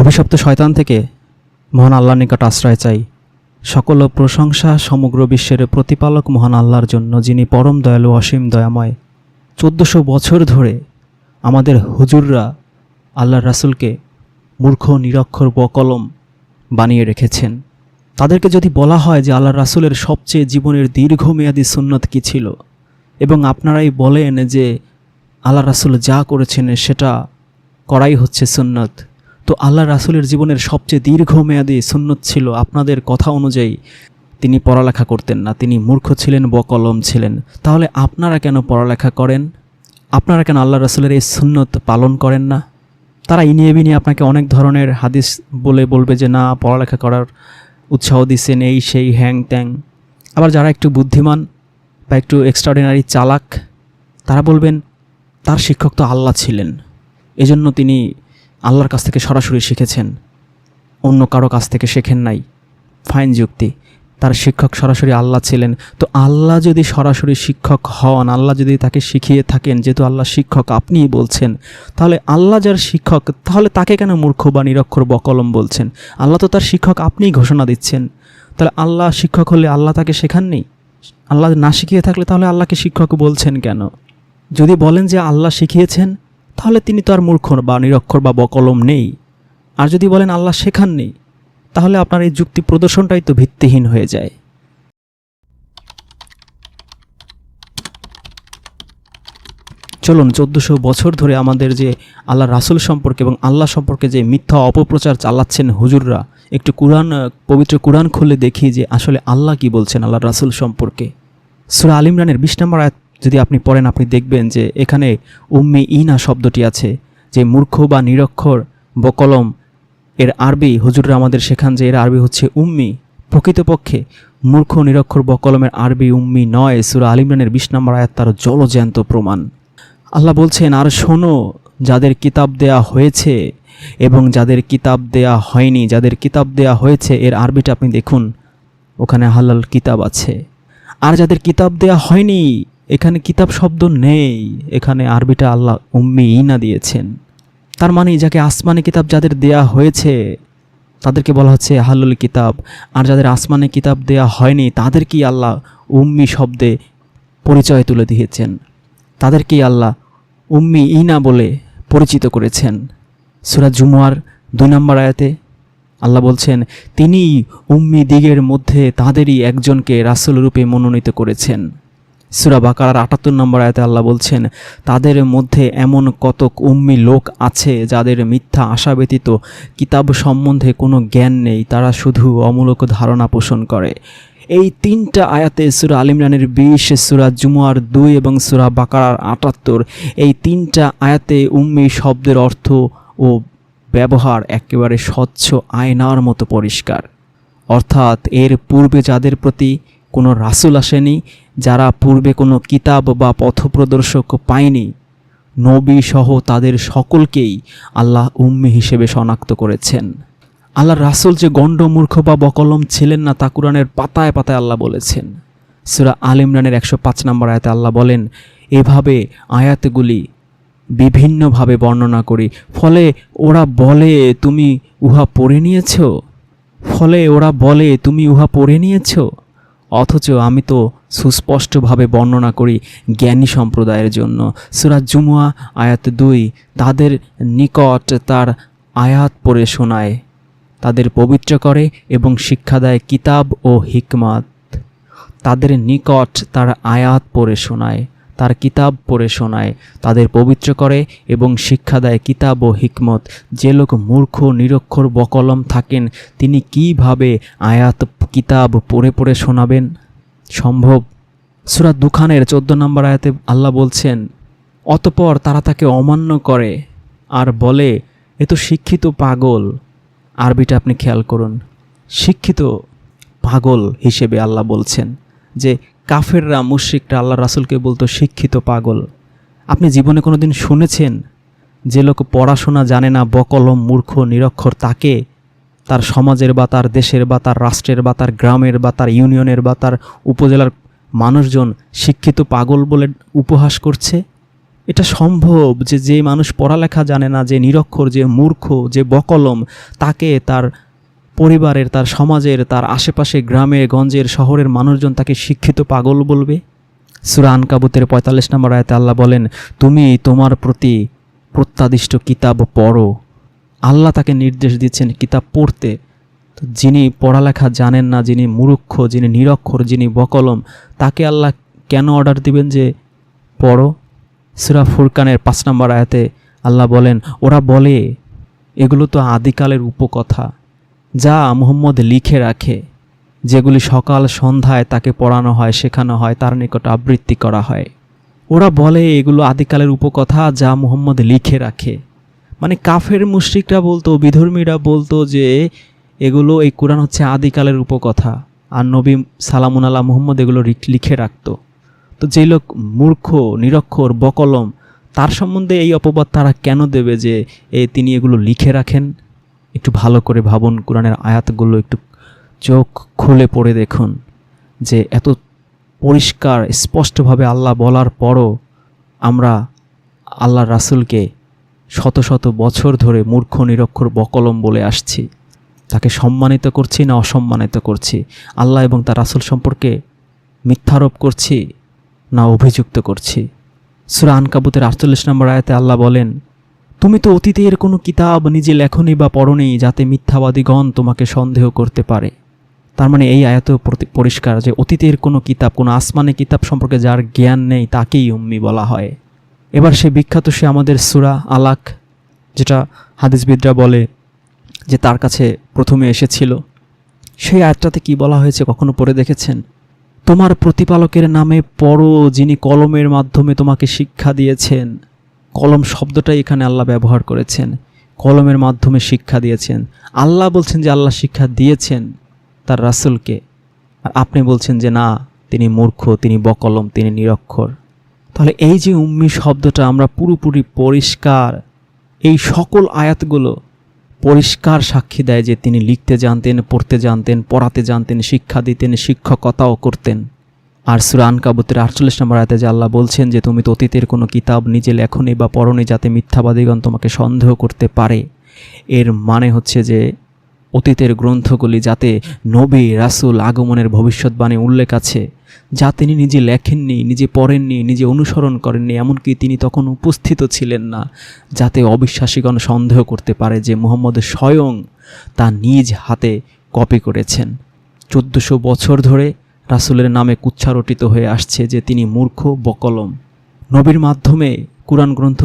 অভিশপ্ত শয়তান থেকে মহান আল্লাহর নিকট আশ্রয় চাই। সকল প্রশংসা সমগ্র বিশ্বের প্রতিপালক মহান আল্লাহর জন্য, যিনি পরম দয়ালু, অসীম দয়াময়। চোদ্দোশো বছর ধরে আমাদের হুজুররা আল্লাহর রাসুলকে মূর্খ, নিরক্ষর, বকলম বানিয়ে রেখেছেন। তাদেরকে যদি বলা হয় যে আল্লাহ রাসুলের সবচেয়ে জীবনের দীর্ঘমেয়াদী সুন্নত কী ছিল, এবং আপনারাই বলেন যে আল্লাহ রাসুল যা করেছেন সেটা করাই হচ্ছে সুন্নত তো আল্লাহ রাসুলের জীবনের সবচেয়ে দীর্ঘমেয়াদী সুন্নত ছিল আপনাদের কথা অনুযায়ী তিনি পড়ালেখা করতেন না, তিনি মূর্খ ছিলেন, বকলম ছিলেন। তাহলে আপনারা কেন পড়ালেখা করেন? আপনারা কেন আল্লাহ রাসূলের এই সুন্নত পালন করেন না? তারা ইনিয়ে বিনিয়ে আপনাকে অনেক ধরনের হাদিস বলে বলবে যে, না, পড়ালেখা করার উৎসাহ দিচ্ছেন এই, সেই, হ্যাং ত্যাং। আবার যারা একটু বুদ্ধিমান বা একটু এক্সট্রাঅর্ডিনারি চালাক, তারা বলবেন, তার শিক্ষক তো আল্লাহ ছিলেন। এজন্য তিনি আল্লাহর কাছ থেকে সরাসরি শিখেছেন। অন্য কারও কাছ থেকে শেখেন নাই। ফাইন যুক্তি। তার শিক্ষক সরাসরি আল্লাহ ছিলেন। তো আল্লাহ যদি সরাসরি শিক্ষক হন, আল্লাহ যদি তাকে শিখিয়ে থাকেন, যেহেতু আল্লাহ শিক্ষক আপনিই বলছেন, তাহলে আল্লাহ যার শিক্ষক, তাহলে তাকে কেন মূর্খ বা নিরক্ষর বকলম বলছেন? আল্লাহ তো তার শিক্ষক আপনিই ঘোষণা দিচ্ছেন। তাহলে আল্লাহ শিক্ষক হলে আল্লাহ তাকে শেখাননি আল্লাহ না শিখিয়ে থাকলে তাহলে আল্লাহকে শিক্ষক বলছেন কেন? যদি বলেন যে আল্লাহ শিখিয়েছেন তাহলে তিনি তো আর মূর্খ বা নিরক্ষর বা বকলম নেই। আর যদি বলেন আল্লাহ শেখাননি তাহলে আপনার এই যুক্তি প্রদর্শনটাই তো ভিত্তিহীন হয়ে যায়। চলুন, চোদ্দোশো বছর ধরে আমাদের যে আল্লাহ রাসুল সম্পর্কে এবং আল্লাহ সম্পর্কে যে মিথ্যা অপপ্রচার চালাচ্ছেন হুজুররা, একটু কোরআন, পবিত্র কোরআন খুলে দেখি যে আসলে আল্লাহ কি বলছেন আল্লাহ রাসুল সম্পর্কে। সুরা আল ইমরানের বিশ নম্বর আয়াত যদি আপনি পড়েন, আপনি দেখবেন যে এখানে উম্মি ইনা শব্দটি আছে, যে মূর্খ বা নিরক্ষর বকলম এর আরবি, হুজুররা আমাদের শেখান যে এর আরবি হচ্ছে উম্মি। প্রকৃতপক্ষে মূর্খ, নিরক্ষর, বকলমের আরবি উম্মি নয়, সুরা আল ইমরানের বিশ নম্বর আয়াত তার জলজ্যান্ত প্রমাণ। আল্লাহ বলছেন, আর শোনো, যাদের কিতাব দেয়া হয়েছে এবং যাদের কিতাব দেয়া হয়নি, যাদের কিতাব দেয়া হয়েছে, এর আরবিটা আপনি দেখুন, ওখানে হালাল কিতাব আছে। আর যাদের কিতাব দেয়া হয়নি এখানে কিতাব শব্দ নেই। এখানে আরবিটা আল্লাহ উম্মি ইনা দিয়েছেন। তার মানে যাকে আসমানি কিতাব যাদের দেয়া হয়েছে, তাদেরকে বলা হচ্ছে হালুল কিতাব। আর যাদের আসমানে কিতাব দেয়া হয়নি, তাদেরকেই আল্লাহ উম্মি শব্দে পরিচয় তুলে দিয়েছেন। তাদেরকেই আল্লাহ উম্মি ইনা বলে পরিচিত করেছেন। সুরাজ জুমুয়ার দুই নম্বর আয়াতে আল্লাহ বলছেন তিনি উম্মি দিগের মধ্যে তাদেরই একজনকে রাসূল রূপে মনোনীত করেছেন। সুরা বাকার আটাত্তর নম্বর আয়াতে আল্লাহ বলছেন, তাদের মধ্যে এমন কতক উম্মি লোক আছে যাদের মিথ্যা আশা ব্যতীত কিতাব সম্বন্ধে কোনো জ্ঞান নেই, তারা শুধু অমূলক ধারণা পোষণ করে। এই তিনটা আয়াতে সুরা আলিমরানের বিশ, সুরা জুমুয়ার দুই এবং সুরা বাকারার আটাত্তর, এই তিনটা আয়াতে উম্মি শব্দের অর্থ ও ব্যবহার একেবারে স্বচ্ছ আয়নার মতো পরিষ্কার। অর্থাৎ এর পূর্বে যাদের প্রতি কোনো রাসুল আসেনি যারা পূর্বে কোনো কিতাব বা পথপ্রদর্শক পায়নি। নবী সহ তাদের সকলকেই আল্লাহ উম্মি হিসেবে শনাক্ত করেছেন। আল্লাহ রাসুল যে গণ্ড মূর্খ বা বকলম ছিলেন না, তা কোরআনের পাতায় পাতায় আল্লাহ বলেছেন। সুরা আল ইমরানের একশো পাঁচ নম্বর আয়াতে আল্লাহ বলেন, এভাবে আয়াতগুলি বিভিন্নভাবে বর্ণনা করি। ফলে ওরা বলে, তুমি উহা পড়ে নিয়েছ? ফলে ওরা বলে, তুমি উহা পড়ে নিয়েছো? অথচ আমি তো সুস্পষ্টভাবে বর্ণনা করি জ্ঞানী সম্প্রদায়ের জন্য। সুরাজ জুমুয়া, আয়াত দুই, তাদের নিকট তার আয়াত পড়ে শোনায়। তাদের পবিত্র করে এবং শিক্ষা দেয় কিতাব ও হিকমাত। তাদের নিকট তার আয়াত পড়ে শোনায়, তার কিতাব পড়ে শোনায়। তাদের পবিত্র করে এবং শিক্ষা দেয় কিতাব ও হিকমত। যে লোক মূর্খ, নিরক্ষর, বকলম থাকেন, তিনি কীভাবে আয়াত কিতাব পড়ে পড়ে শোনাবেন। সম্ভব। সুরা দুখানের চোদ্দ নম্বর আয়াতে আল্লাহ বলছেন, অতপর তারা তাকে অমান্য করে আর বলে, এ তো শিক্ষিত পাগল। আরবিটা আপনি খেয়াল করুন। শিক্ষিত পাগল হিসেবে আল্লাহ বলছেন যে, কাফেররা, মুশ্রিকরা আল্লাহ রাসুলকে বলতো শিক্ষিত পাগল। আপনি জীবনে কোনো দিন শুনেছেন? যে লোক পড়াশোনা জানে না, বকলম, মূর্খ, নিরক্ষর, তাকে তার সমাজের বা তার দেশের বা তার রাষ্ট্রের বা তার গ্রামের বা তার ইউনিয়নের বা তার উপজেলার মানুষজন শিক্ষিত পাগল বলে উপহাস করছে? এটা সম্ভব যে যে মানুষ পড়ালেখা জানে না, যে নিরক্ষর, যে মূর্খ, যে বকলম, তাকে তার পরিবারের, তার সমাজের, তার আশেপাশে গ্রামে, গঞ্জের, শহরের মানুষজন তাকে শিক্ষিত পাগল বলবে? সুরা কাবুতের পঁয়তাল্লিশ নম্বর আয়তে আল্লাহ বলেন, তুমি তোমার প্রতি প্রত্যাদিষ্ট কিতাব পড়ো। আল্লাহ তাকে নির্দেশ দিচ্ছেন কিতাব পড়তে। তো যিনি পড়ালেখা জানেন না, যিনি মূর্খ, যিনি নিরক্ষর, যিনি বকলম, তাকে আল্লাহ কেন অর্ডার দিবেন যে পড়ো? সুরা ফুরকানের পাঁচ নম্বর আয়াতে আল্লাহ বলেন, ওরা বলে, এগুলো তো আদিকালের উপকথা, যা মুহম্মদ লিখে রাখে। যেগুলি সকাল সন্ধ্যায় তাকে পড়ানো হয়, শেখানো হয়, তার নিকট আবৃত্তি করা হয়। ওরা বলে, এগুলো আদিকালের উপকথা, যা মুহম্মদ লিখে রাখে। মানে কাফের মুশরিকরা বলতো, বিধর্মীরা বলতো যে এগুলো, এই কোরআন হচ্ছে আদিকালের উপকথা। আর নবী সালামুন আল্লাহ মুহম্মদ এগুলো লিখে রাখতো। তো যেই লোক মূর্খ, নিরক্ষর, বকলম, তার সম্বন্ধে এই অপবাদ তারা কেন দেবে যে, এ তিনি এগুলো লিখে রাখেন? একটু ভালো করে ভাবুন, কোরআনের আয়াতগুলো একটু চোখ খুলে পড়ে দেখুন যে এত পরিষ্কার, স্পষ্টভাবে আল্লাহ বলার পরও আমরা আল্লাহ রাসূলকে শত শত বছর ধরে মূর্খ নিরক্ষর বকলম বলে আসছি। তাকে সম্মানিত করছি না অসম্মানিত করছি? আল্লাহ এবং তার রাসূল সম্পর্কে মিথ্যারোপ করছি না অভিযুক্ত করছি? সুরা কাবুতের আটচল্লিশ নম্বর আয়াতে আল্লাহ বলেন, তুমি তো অতীতের কোনো কিতাব নিজে লেখনি বা পড়নি যাতে মিথ্যাবাদীগণ তোমাকে সন্দেহ করতে পারে। তার মানে এই আয়াত পরিষ্কার যে অতীতের কোনো কিতাব, কোনো আসমানে কিতাব সম্পর্কে যার জ্ঞান নেই তাকেই উম্মি বলা হয়। এবার সে বিখ্যাত সে আমাদের সুরা আলাক, যেটা হাদিসবিদরা বলে যে তার কাছে প্রথমে এসেছিল। সেই আয়াতটাতে কি বলা হয়েছে কখনো পড়ে দেখেছেন? তোমার প্রতিপালকের নামে পড়ো যিনি কলমের মাধ্যমে তোমাকে শিক্ষা দিয়েছেন। কলম শব্দটাই এখানে আল্লাহ ব্যবহার করেছেন। কলমের মাধ্যমে শিক্ষা দিয়েছেন। আল্লাহ বলছেন যে আল্লাহ শিক্ষা দিয়েছেন তার রাসূলকে। আর আপনি বলছেন যে না, তিনি মূর্খ, তিনি বকলম, তিনি নিরক্ষর। তাহলে এই যে উম্মি শব্দটা আমরা পুরোপুরি পরিষ্কার, এই সকল আয়াতগুলো পরিষ্কার সাক্ষী দেয় যে তিনি লিখতে জানতেন, পড়তে জানতেন, পড়াতে জানতেন, শিক্ষা দিতেন, শিক্ষকতাও করতেন। আর সুরা কাবুতের আটচল্লিশ নম্বর আয়াতে যে আল্লাহ বলছেন যে, তুমি তো অতীতের কোনো কিতাব নিজে লেখনি বা পড়নি যাতে মিথ্যাবাদীগণ তোমাকে সন্দেহ করতে পারে। এর মানে হচ্ছে যে, অতীতের গ্রন্থগুলি যাতে নবী, রাসূল আগমনের ভবিষ্যৎবাণী উল্লেখ আছে। যা তিনি নিজে লেখেননি, নিজে পড়েননি, নিজে অনুসরণ করেননি, এমনকি তিনি তখন উপস্থিত ছিলেন না, যাতে অবিশ্বাসীগণ সন্দেহ করতে পারে যে মুহাম্মদ স্বয়ং তা নিজ হাতে কপি করেছেন। চোদ্দোশো বছর ধরে রাসুলের নামে কুচ্ছারটিত হয়ে আসছে যে তিনি মূর্খ, বকলম। নবীর মাধ্যমে কুরআন গ্রন্থ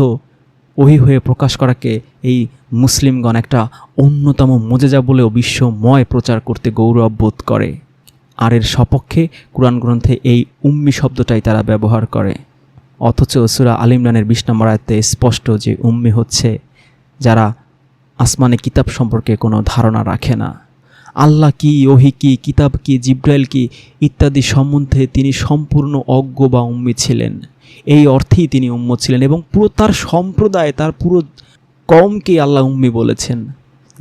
ওহি হয়ে প্রকাশ করাকে এই মুসলিমগণ একটা অন্যতম মজেজা বলেও বিশ্বময় প্রচার করতে গৌরব বোধ করে। আর এর সপক্ষে কুরআন গ্রন্থে এই উম্মি শব্দটাই তারা ব্যবহার করে। অথচ সুরা আল ইমরানের বিশ নম্বর আয়তে স্পষ্ট যে উম্মি হচ্ছে, যারা আসমানে কিতাব সম্পর্কে কোনো ধারণা রাখে না। আল্লাহ কি, ওহি কি, কিতাব কি, জিব্রাইল কি, ইত্যাদি সম্বন্ধে তিনি সম্পূর্ণ অজ্ঞ বা উম্মি ছিলেন। এই অর্থেই তিনি উম্ম ছিলেন এবং পুরো তার সম্প্রদায়, তার পুরো কমকে আল্লাহ উম্মি বলেছেন।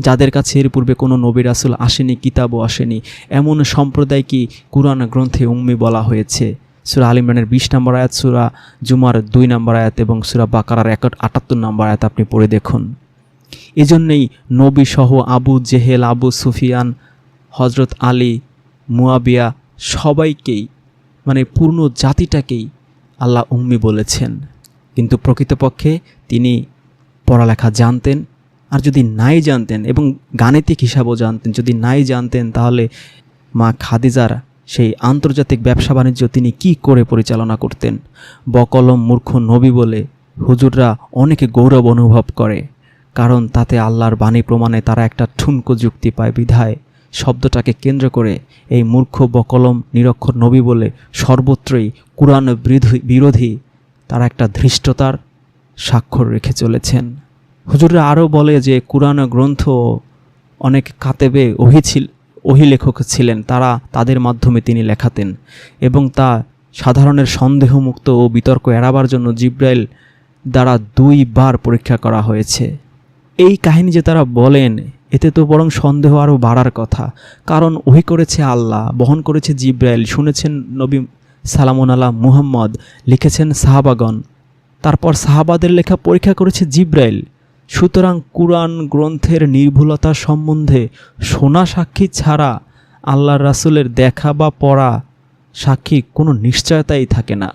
যাদের কাছে এর পূর্বে কোনো নবী রাসূল আসেনি, কিতাবও আসেনি, এমন সম্প্রদায় কি কুরআন গ্রন্থে উম্মি বলা হয়েছে? সুরা আল বিশ নম্বর আয়াত, সুরা জুমার দুই নম্বর আয়াত এবং সুরা বাকারার এক আটাত্তর নম্বর আয়াত আপনি পড়ে দেখুন। এজন্যই নবী সহ আবু জেহেল, আবু সুফিয়ান হজরত আলী, মুয়াবিয়া সবাইকেই মানে পূর্ণ জাতিটাকেই আল্লাহ উম্মি বলেছেন। কিন্তু প্রকৃতপক্ষে তিনি পড়ালেখা জানতেন আর যদি নাই জানতেন এবং গাণিতিক হিসাবও জানতেন, যদি নাই জানতেন তাহলে মা খাদিজার সেই আন্তর্জাতিক ব্যবসা বাণিজ্য তিনি কি করে পরিচালনা করতেন? বকলম মূর্খ নবী বলে হুজুররা অনেকে গৌরব অনুভব করে, কারণ তাতে আল্লাহর বাণী প্রমাণে তারা একটা ঠুনকো যুক্তি পায় বিধায়। শব্দটাকে কেন্দ্র করে এই মূর্খ বকলম নিরক্ষর নবী বলে সর্বত্রই কুরআন বিরোধী- তারা একটা ধৃষ্টতার স্বাক্ষর রেখে চলেছেন। হুজুররা আরও বলে যে কুরআন গ্রন্থ অনেক কাতেবে ওহি ছিল ওহি লেখক ছিলেন, তারা তাদের মাধ্যমে তিনি লেখাতেন এবং তা সাধারণের সন্দেহমুক্ত ও বিতর্ক এড়াবার জন্য জিব্রাইল দ্বারা দুইবার পরীক্ষা করা হয়েছে। এই কাহিনী যে তারা বলেন, এতে তো বরং সন্দেহ আরও বাড়ার কথা, কারণ ওহি করেছে আল্লাহ, বহন করেছে জিব্রাইল, শুনেছেন নবী সালামুন আল্লাহ মুহাম্মদ, লিখেছেন সাহাবাগণ, তারপর সাহাবাদের লেখা পরীক্ষা করেছে জিব্রাইল। সুতরাং কুরআন গ্রন্থের নির্ভুলতা সম্বন্ধে সোনা সাক্ষী ছাড়া আল্লাহ রাসূলের দেখা বা পড়া সাক্ষী কোনো নিশ্চয়তাই থাকে না।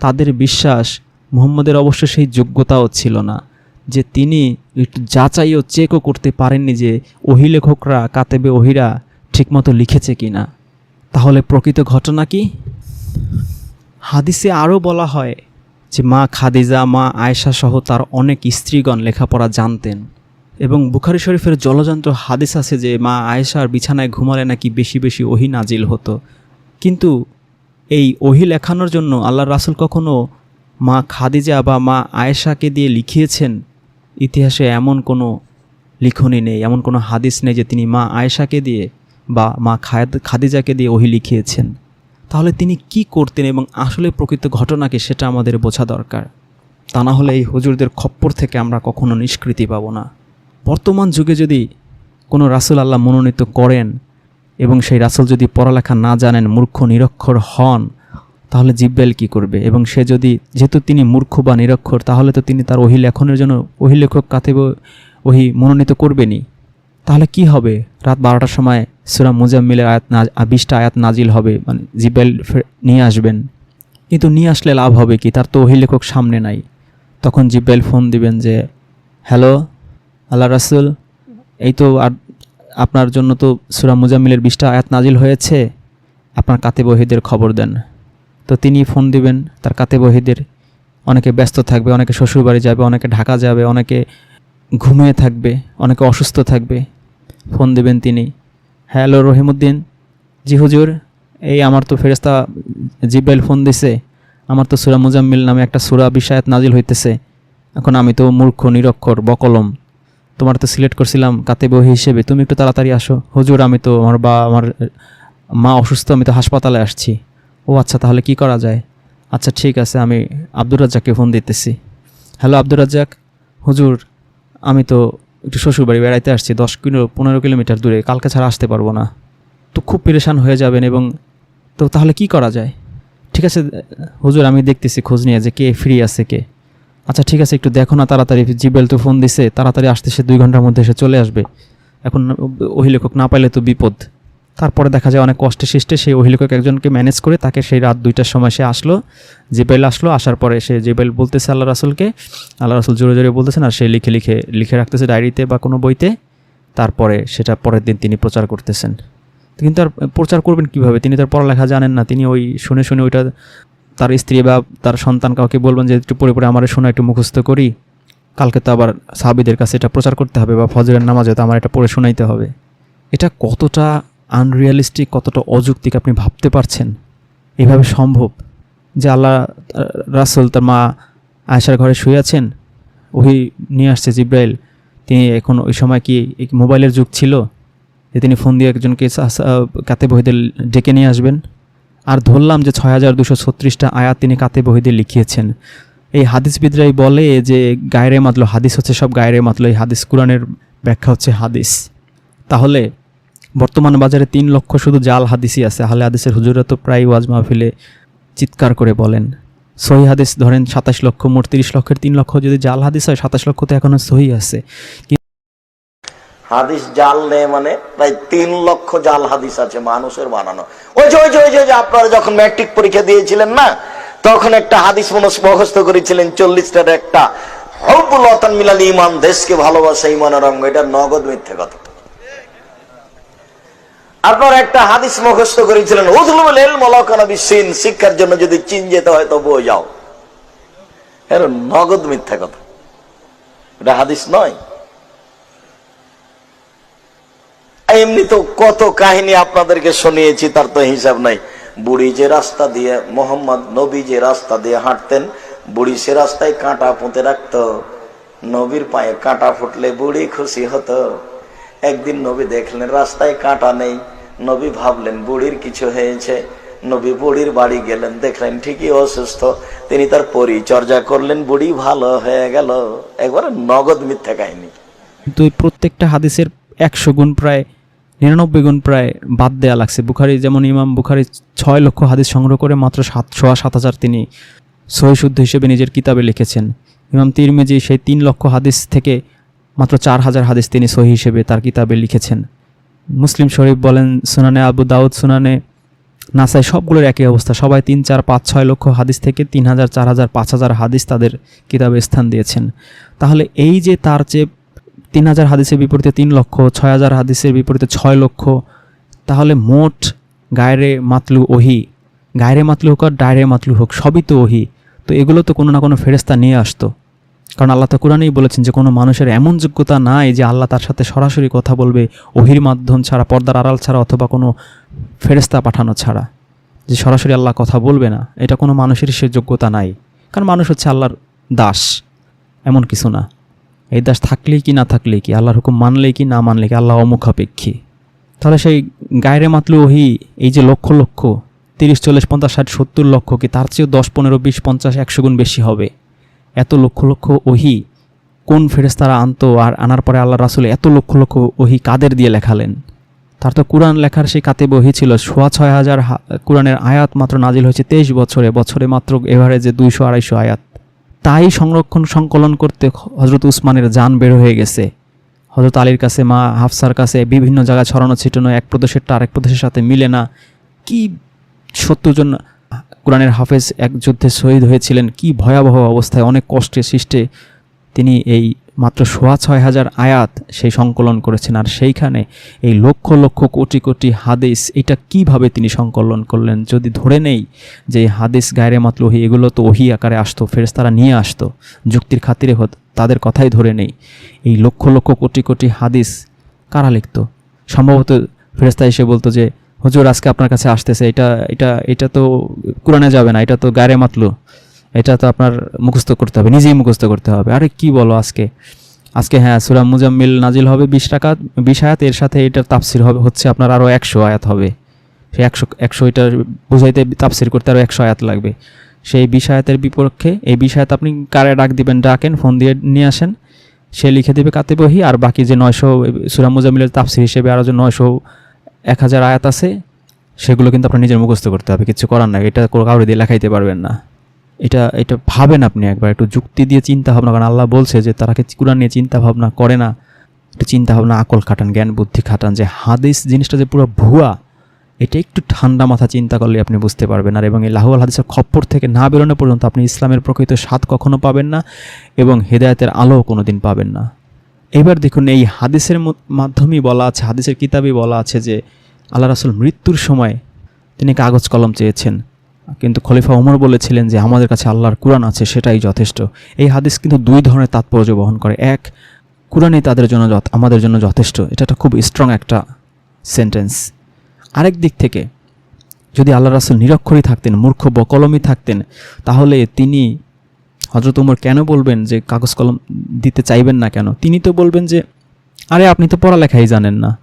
তাদের বিশ্বাস মুহাম্মদের অবশ্য সেই যোগ্যতাও ছিল না যে তিনি একটু যাচাই ও চেকও করতে পারেননি যে ওহি লেখকরা, কাতেবে ওহিরা ঠিকমতো লিখেছে কি না তাহলে প্রকৃত ঘটনা কি? হাদিসে আরও বলা হয় যে মা খাদিজা, মা আয়েশা সহ তার অনেক স্ত্রীগণ লেখাপড়া জানতেন। এবং বুখারি শরীফের জলযন্ত্র হাদিস আছে যে মা আয়েশার বিছানায় ঘুমালে নাকি বেশি বেশি ওহি নাজিল হতো। কিন্তু এই ওহি লেখানোর জন্য আল্লাহ রাসুল কখনো মা খাদিজা বা মা আয়েশাকে দিয়ে লিখিয়েছেন? ইতিহাসে এমন কোনো লিখনই নেই, এমন কোনো হাদিস নেই যে তিনি মা আয়েশাকে দিয়ে বা মা খাদ- খাদিজাকে দিয়ে ওহি লিখিয়েছেন। তাহলে তিনি কি করতেন এবং আসলে প্রকৃত ঘটনাকে সেটা আমাদের বোঝা দরকার? তা না হলে এই হুজুরদের খপ্পর থেকে আমরা কখনো নিষ্কৃতি পাব না। বর্তমান যুগে যদি কোনো রাসুল আল্লাহ মনোনীত করেন এবং সেই রাসুল যদি পড়ালেখা না জানেন, মূর্খ, নিরক্ষর হন, তাহলে জিব্বেল কি করবে? এবং সে যদি, যেহেতু তিনি মূর্খ বা নিরক্ষর, তাহলে তো তিনি তার ওহি লেখনের জন্য ওহি লেখক কাতেব ওহি মনোনীত করবেনই। তাহলে কি হবে? রাত বারোটার সময় সুরা মুজাম্মিলের আয়াত না বিশটা আয়াত নাজিল হবে মানে জিব্রাইল নিয়ে আসবেন। কিন্তু নিয়ে আসলে লাভ হবে কি? তার তো লেখক সামনে নাই। তখন জিব্রাইল ফোন দিবেন যে, হ্যালো, আল্লাহ রাসুল, এই তো আর আপনার জন্য তো সুরা মুজাম্মিলের বিশটা আয়াত নাজিল হয়েছে, আপনার কাতে বহিদের খবর দেন। তো তিনি ফোন দিবেন, তার কাতে বহিদের অনেকে ব্যস্ত থাকবে, অনেকে শ্বশুরবাড়ি যাবে, অনেকে ঢাকা যাবে, অনেকে ঘুমিয়ে থাকবে, অনেকে অসুস্থ থাকবে। ফোন দেবেন তিনি। হ্যালো রহিমুদ্দিন জি হুজুর, এই আমার তো ফেরেস্তা জিব্রাইল ফোন দিছে। আমার তো সুরা মুজাম্মিল নামে একটা সুরা বিষায়াত নাজিল হইতেছে। এখন আমি তো মূর্খ, নিরক্ষর, বকলম। তোমার তো সিলেক্ট করছিলাম কাতে বহি হিসেবে। তুমি একটু তাড়াতাড়ি আসো। হুজুর, আমি তো আমার বা, আমার মা অসুস্থ, আমি তো হাসপাতালে আসছি। ও আচ্ছা তাহলে কি করা যায়? আচ্ছা ঠিক আছে, আমি আব্দুর রাজ্জাককে ফোন দিতেছি। হ্যালো, আব্দুর রাজ্জাক। হুজুর, আমি তো একটু শ্বশুরবাড়ি বেড়াইতে আসছি, দশ কিলো, পনেরো কিলোমিটার দূরে, কালকে ছাড়া আসতে পারব না। তো খুব পেরেশান হয়ে যাবেন এবং তো তাহলে কি করা যায়? ঠিক আছে, হুজুর, আমি দেখতেছি খোঁজ নিয়ে যে কে ফ্রি আছে কে। আচ্ছা ঠিক আছে, একটু দেখো না তাড়াতাড়ি। জিবেল তো ফোন দিছে, তাড়াতাড়ি আসতে সে দুই ঘণ্টার মধ্যে এসে চলে আসবে। এখন ওই লেখক না পাইলে তো বিপদ। তারপরে দেখা যায় অনেক কষ্টে সৃষ্টে সেই ওহিলেখক একজনকে ম্যানেজ করে তাকে সেই রাত দুইটার সময় সে আসলো, জিবেল আসলো, আসার পরে সে জিবেল বলতেছে আল্লাহ রাসুলকে, আল্লাহ রাসুল জোরে জোরে বলতেছেন আর সে লিখে লিখে লিখে রাখতেছে ডায়েরিতে বা কোনো বইতে, তারপরে সেটা পরের দিন তিনি প্রচার করতেছেন। কিন্তু আর প্রচার করবেন কীভাবে? তিনি তার পড়ালেখা জানেন না, তিনি ওই শুনে শুনে ওইটা তার স্ত্রী বা তার সন্তান কাউকে বলবেন যে, একটু পরে পরে আমার শোনা, একটু মুখস্থ করি। কালকে তো আবার সাহাবিদের কাছে এটা প্রচার করতে হবে বা ফজরের নামাজে তো আমার এটা পড়ে শোনাইতে হবে। এটা কতটা আনরিয়ালিস্টিক কতটা অযৌক্তিক আপনি ভাবতে পারছেন? এভাবে সম্ভব? যে আল্লাহ, রাসুল তার মা আয়সার ঘরে শুয়ে আছেন ওই নিয়ে আসছে জিব্রাইল, তিনি এখন ওই সময় কি মোবাইলের যুগ ছিল? যে তিনি ফোন দিয়ে একজনকে কাতে বহিদের ডেকে নিয়ে আসবেন। আর ধরলাম যে ছয় হাজার দুশো ছত্রিশটা আয়াত তিনি কাতে বহিদে লিখিয়েছেন। এই হাদিসবিদরাই বলে যে গায়রে মাতলো হাদিস হচ্ছে সব গায়রে মাতলো, এই হাদিস কোরআনের ব্যাখ্যা হচ্ছে হাদিস। তাহলে বর্তমান বাজারে তিন লক্ষ শুধু জাল হাদিসই আছে। আহলে হাদিসের হুজুরা তো প্রায় ওয়াজ মাহফিলে চিৎকার করে বলেন। সহি হাদিস ধরেন সাতাশ লক্ষ, মোট তিরিশ লক্ষের তিন লক্ষ যদি জাল হাদিস হয়, সাতাশ লক্ষ তো এখনও সহি আছে। হাদিস জাল নেই মানে প্রায় তিন লক্ষ জাল হাদিস আছে মানুষের বানানো। ওই যে ওই যে ওই যে আপনারা যখন ম্যাট্রিক পরীক্ষা দিয়েছিলেন না, তখন একটা হাদিস মুখস্থ করেছিলেন চল্লিশটার একটা। অতান মিলাল ইমান, দেশকে ভালোবাসা, ইমানের অঙ্গ, এটা নগদ মিথ্যে কথা। আপনার একটা হাদিস মুখস্থ করেছিলেন উজলুল শিক্ষার জন্য যদি চীন যেতে হয় তো বই যাও নগদ মিথ্যা কথা। এটা হাদিস নয়। এমনি তো কত কাহিনী আপনাদেরকে শুনিয়েছি, তার তো হিসাব নাই। বুড়ি যে রাস্তা দিয়ে, মোহাম্মদ নবী যে রাস্তা দিয়ে হাঁটতেন, বুড়ি সে রাস্তায় কাঁটা পুঁতে রাখতো। নবীর পায়ে কাঁটা ফুটলে বুড়ি খুশি হতো। একদিন নবী দেখলেন, রাস্তায় কাঁটা নেই। নবী ভাবলেন, বুড়ির কিছু হয়েছে। নবী বুড়ির বাড়ি গেলেন, দেখলেন ঠিকই অসুস্থ। তিনি তার পরিচর্যা করলেন, বুড়ি ভালো হয়ে গেল। একবারে নগদ মিথ্যা কাহিনী। কিন্তু প্রত্যেকটা হাদিসের একশো গুণ প্রায়, নিরানব্বই গুণ প্রায় বাদ দেয়া লাগছে। বুখারি, যেমন ইমাম বুখারি ছয় লক্ষ হাদিস সংগ্রহ করে মাত্র সাত সোয়া সাত হাজার তিনি সহি শুদ্ধ হিসেবে নিজের কিতাবে লিখেছেন। ইমাম তিরমিজি সেই তিন লক্ষ হাদিস থেকে মাত্র চার হাজার হাদিস তিনি সহি হিসেবে তার কিতাবে লিখেছেন। মুসলিম শরীফ বলেন, সুনানে আবু দাউদ, সুনানে নাসাই, সবগুলোর একই অবস্থা। সবাই তিন, চার, পাঁচ, ছয় লক্ষ হাদিস থেকে তিন হাজার, চার হাজার, পাঁচ হাজার হাদিস তাদের কিতাবে স্থান দিয়েছেন। তাহলে এই যে তার যে তিন হাজার হাদিসের বিপরীতে তিন লক্ষ, ছয় হাজার হাদিসের বিপরীতে ছয় লক্ষ, তাহলে মোট গায়রে মাতলু ওহি। গায়রে মাতলু হোক আর ডায়রে মাতলু হোক, সবই তো ওহি। তো এগুলো তো কোনো না কোনো ফেরেস্তা নিয়ে আসতো। কারণ আল্লাহ তো কোরআনেই বলেছেন যে কোনো মানুষের এমন যোগ্যতা নাই যে আল্লাহ তার সাথে সরাসরি কথা বলবে, ওহির মাধ্যম ছাড়া, পর্দার আড়াল ছাড়া অথবা কোনো ফেরেস্তা পাঠানো ছাড়া। যে সরাসরি আল্লাহ কথা বলবে না, এটা কোনো মানুষের সে যোগ্যতা নাই। কারণ মানুষ হচ্ছে আল্লাহর দাস, এমন কিছু না। এই দাস থাকলেই কি, না থাকলেই কি? আল্লাহর হুকুম মানলেই কি, না মানলে কি? আল্লাহ অমুখাপেক্ষী। তাহলে সেই গায়রে মাতলু ওহি, এই যে লক্ষ লক্ষ, তিরিশ, চল্লিশ, পঞ্চাশ, ষাট, সত্তর লক্ষ কি তার চেয়েও দশ, পনেরো, বিশ, পঞ্চাশ, একশো গুণ বেশি হবে? এত লক্ষ লক্ষ ওহি কোন ফেরেস্তারা আনতো আর আনার পরে আল্লাহ রাসুল এত লক্ষ লক্ষ ওহি কাদের দিয়ে লেখালেন? তার তো কোরআন লেখার সেই কাতে বহি ছিল, সোয়া ছয় হাজার কোরআনের আয়াত মাত্র নাজিল হয়েছে তেইশ বছরে বছরে মাত্র এভারেজে দুইশো আড়াইশো আয়াত। তাই সংরক্ষণ, সংকলন করতে হজরত উসমানের যান বের হয়ে গেছে। হজরত আলীর কাছে, মা হাফসার কাছে বিভিন্ন জায়গায় ছড়ানো ছিটানো, এক প্রদেশেরটা আরেক প্রদেশের সাথে মিলে না। কি সত্তর জন কোরআনের হাফেজ এক যুদ্ধে শহীদ হয়েছিলেন। কি ভয়াবহ অবস্থায়, অনেক কষ্টে সৃষ্টে তিনি এই মাত্র সোয়া ছয় হাজার আয়াত সেই সংকলন করেছেন। আর সেইখানে এই লক্ষ লক্ষ কোটি কোটি হাদিস, এটা কীভাবে তিনি সংকলন করলেন? যদি ধরে নেই যে হাদিস গায়রে মাতলহি, এগুলো তো ওহি আকারে আসতো, ফেরেশতারা নিয়ে আসতো, যুক্তির খাতিরে হত, তাদের কথাই ধরে নেই। এই লক্ষ লক্ষ কোটি কোটি হাদিস কারা লিখতো? সম্ভবত ফেরেস্তা এসে বলতো যে হুজুর, আজকে আপনার কাছে আসতেছে, এটা এটা এটা তো কোরআনে যাবে না, এটা তো গায়রে মাতলু। এটা তো আপনার মুখস্থ করতে হবে, নিজেই মুখস্থ করতে হবে। আরে কি বলো আজকে? আজকে হ্যাঁ সুরা মুজাম্মিল নাজিল হবে বিশ টাকা বিশ আয়াত, এর সাথে এটার তাফসির হবে, হচ্ছে আপনার আরও একশো আয়াত হবে। সেই একশো একশো এটা বুঝাইতে তাফসির করতে আরও একশো আয়াত লাগবে। সেই বিশ আয়াতের বিপক্ষে, এই বিশ আয়াত আপনি কারে ডাক দিবেন, ডাকেন, ফোন দিয়ে নিয়ে আসেন। সে লিখে দেবে কাতে বহি, আর বাকি যে নয়শো, সুরা মুজাম্মিলের তাফসির হিসেবে আরও যে নয়শো এক হাজার আয়াত আছে, সেগুলো কিন্তু আপনার নিজের মুখস্থ করতে হবে, কিছু করার নাই, এটা কাউরে দিয়ে লেখাইতে পারবেন না। এটা এটা ভাবেন আপনি একবার, একটু যুক্তি দিয়ে চিন্তা ভাবনা করেন আল্লাহ বলছে যে তারাকে কোরআন নিয়ে চিন্তা ভাবনা করে না, একটু চিন্তা ভাবনা, আকল খাটান, জ্ঞান, বুদ্ধি খাটান, যে হাদিস জিনিসটা যে পুরো ভুয়া, এটা একটু ঠান্ডা মাথা চিন্তা করলে আপনি বুঝতে পারবেন। আর এবং এই লাহুয়াল হাদিসের খপ্পর থেকে না বেরোনো পর্যন্ত আপনি ইসলামের প্রকৃত স্বাদ কখনো পাবেন না, এবং হেদায়তের আলো কোনো দিন পাবেন না। এবার দেখুন, এই হাদিসের মাধ্যমেই বলা আছে, হাদিসের কিতাবেই বলা আছে যে আল্লাহ রাসুল মৃত্যুর সময় তিনি কাগজ কলম চেয়েছেন। কিন্তু খলিফা ওমর বলেছিলেন যে আমাদের কাছে আল্লাহর কোরআন আছে, সেটাই যথেষ্ট। এই হাদিস কিন্তু দুই ধরনের তাৎপর্য বহন করে। এক, কোরআনই তাদের জন্য আমাদের জন্য যথেষ্ট। এটা একটা খুব স্ট্রং একটা সেন্টেন্স আরেক দিক থেকে যদি আল্লাহ রাসুল নিরক্ষরই থাকতেন, মূর্খ বকলমই থাকতেন, তাহলে তিনি হজরত উমর কেন বলবেন যে কাগজ কলম দিতে চাইবেন না কেন? তিনি তো বলবেন যে, আরে আপনি তো পড়ালেখাই জানেন না।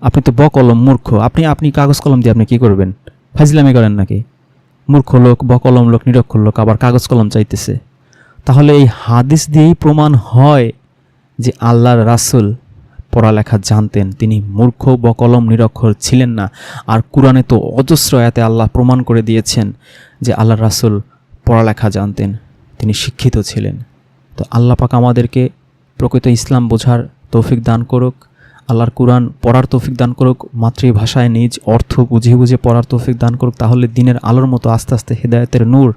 আপনি তো বকলম মূর্খ। আপনি আপনি কাগজ কলম দিয়ে আপনি কি করবেন? ফাজিলামি করেন নাকি? মূর্খ লোক, বকলম লোক নিরক্ষর লোক আবার কাগজ কলম চাইতেছে। তাহলে এই হাদিস দিয়েই প্রমাণ হয় যে আল্লাহর রাসুল পড়ালেখা জানতেন। তিনি মূর্খ, বকলম নিরক্ষর ছিলেন না। আর কোরআনে তো অজস্র আয়াতে আল্লাহ প্রমাণ করে দিয়েছেন যে আল্লাহর রাসুল পড়ালেখা জানতেন। তিনি শিক্ষিত ছিলেন। তো আল্লাহ পাক আমাদেরকে প্রকৃত ইসলাম বোঝার তৌফিক দান করুক, আল্লাহর কোরআন পড়ার তৌফিক দান করুক, মাতৃভাষায় নিজ অর্থ বুঝে বুঝে পড়ার তৌফিক দান করুক, তাহলে দিনের আলোর মতো আস্তে আস্তে হেদায়েতের নূর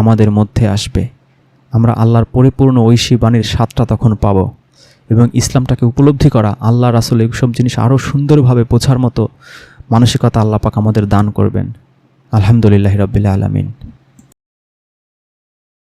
আমাদের মধ্যে আসবে। আমরা আল্লাহর পরিপূর্ণ ঐশী বাণীর স্বাদটা তখন পাবো এবং ইসলামটাকে উপলব্ধি করা, আল্লাহ রাসুল এইসব জিনিস আরও সুন্দরভাবে বোঝার মতো মানসিকতা আল্লাহ পাক আমাদের দান করবেন। আলহামদুলিল্লাহ রবিল্লা আলমিন।